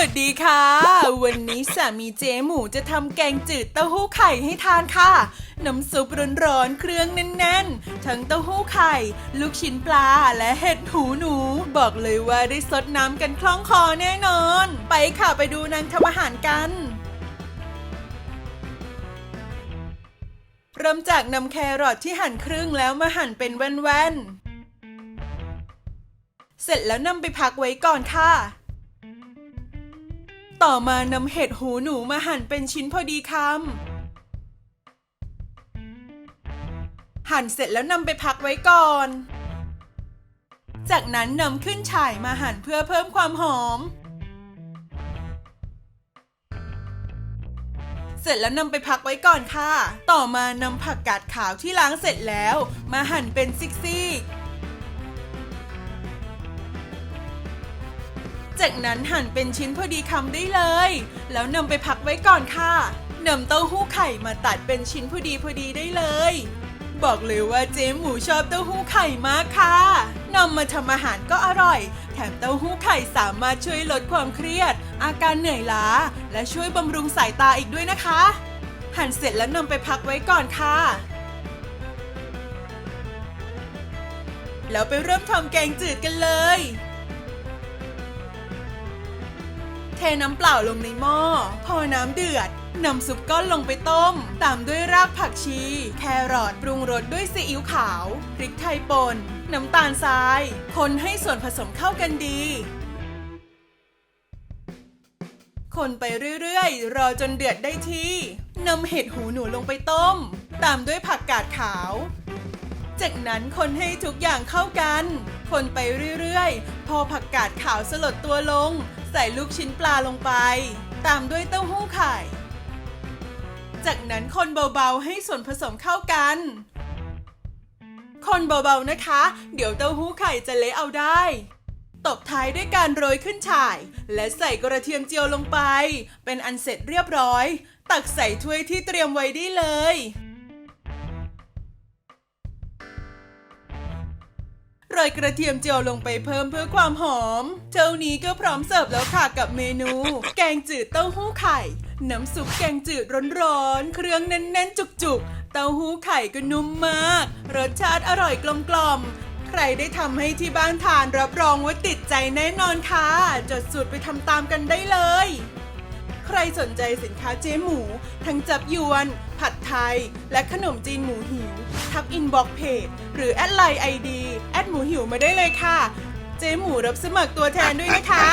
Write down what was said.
วัสดีค่ะ วันนี้สามีเจ๊หมูจะทำแกงจืดเต้าหู้ไข่ให้ทานค่ะ น้ำซุปร้อนๆ เครื่องแน่นๆ ทั้งเต้าหู้ไข่ ลูกชิ้นปลาและเห็ดหูหนู บอกเลยว่าได้สดน้ำกันคล่องคอแน่นอน ไปค่ะไปดูนางทำอาหารกันเริ่มจากนำแครอทที่หั่นครึ่งแล้วมาหั่นเป็นแว่นๆ เสร็จแล้วนำไปพักไว้ก่อนค่ะ ต่อมานำเห็ดหูหนูมาหั่นเป็นชิ้นพอดีคำ หั่นเสร็จแล้วนำไปพักไว้ก่อน จากนั้นนำขึ้นฉ่ายมาหั่นเพื่อเพิ่มความหอม เสร็จแล้วนำไปพักไว้ก่อนค่ะ ต่อมานำผักกาดขาวที่ล้างเสร็จแล้ว มาหั่นเป็นซิกๆ จากนั้นหั่นเป็นชิ้นพอดีคำได้เลย แล้วนำไปพักไว้ก่อนค่ะนำเต้าหู้ไข่มาตัดเป็นชิ้นพอดีพอดีได้เลย บอกเลยว่าเจ๊หมูชอบเต้าหู้ไข่มากค่ะนำมาทำอาหารก็อร่อย แถมเต้าหู้ไข่สามารถช่วยลดความเครียด อาการเหนื่อยล้า และช่วยบำรุงสายตาอีกด้วยนะคะ หั่นเสร็จแล้วนำไปพักไว้ก่อนค่ะแล้วไปเริ่มทำแกงจืดกันเลย เทน้ำเปล่าลงในหม้อ พอน้ำเดือดนำซุปก้อนลงไปต้ม ตามด้วยรากผักชี แครอทปรุงรสด้วยซีอิ๊วขาว พริกไทยป่น น้ำตาลทราย คนให้ส่วนผสมเข้ากันดี คนไปเรื่อยๆ รอจนเดือดได้ที่นำเห็ดหูหนูลงไปต้ม ตามด้วยผักกาดขาว จากนั้นคนให้ทุกอย่างเข้ากัน คนไปเรื่อยๆ พอผักกาดขาวสลดตัวลง ใส่ลูกชิ้นปลาลงไป ตามด้วยเต้าหู้ไข่ จากนั้นคนเบาๆให้ส่วนผสมเข้ากัน คนเบาๆนะคะ เดี๋ยวเต้าหู้ไข่จะเละเอาได้ ตบท้ายด้วยการโรยขึ้นฉ่าย และใส่กระเทียมเจียวลงไป เป็นอันเสร็จเรียบร้อย ตักใส่ถ้วยที่เตรียมไว้ได้เลย รยกระเทียมเจียวลงไปเพิ่มเพื่อความหอมเท่านี้ก็พร้อมเสิร์ฟแล้วค่ะกับเมนู แกงจืดเต้าหู้ไข่ น้ำซุปแกงจืดร้อนๆ เครื่องแน่นๆ จุกๆ เต้าหู้ไข่ก็นุ่มมาก รสชาติอร่อยกลมๆใครได้ทำให้ที่บ้านทานรับรองว่าติดใจแน่นอนค่ะ จดสูตรไปทำตามกันได้เลย ใครสนใจสินค้าเจ๊หมู ทั้งจับยวน ผัดไทย และขนมจีนหมูหิว ทักอินบ็อกเพจหรือแอดไลน์ไอดีแอ ดหมูหิวมาได้เลยค่ะ เจ๊หมูรับสมัครตัวแทนด้วยนะคะ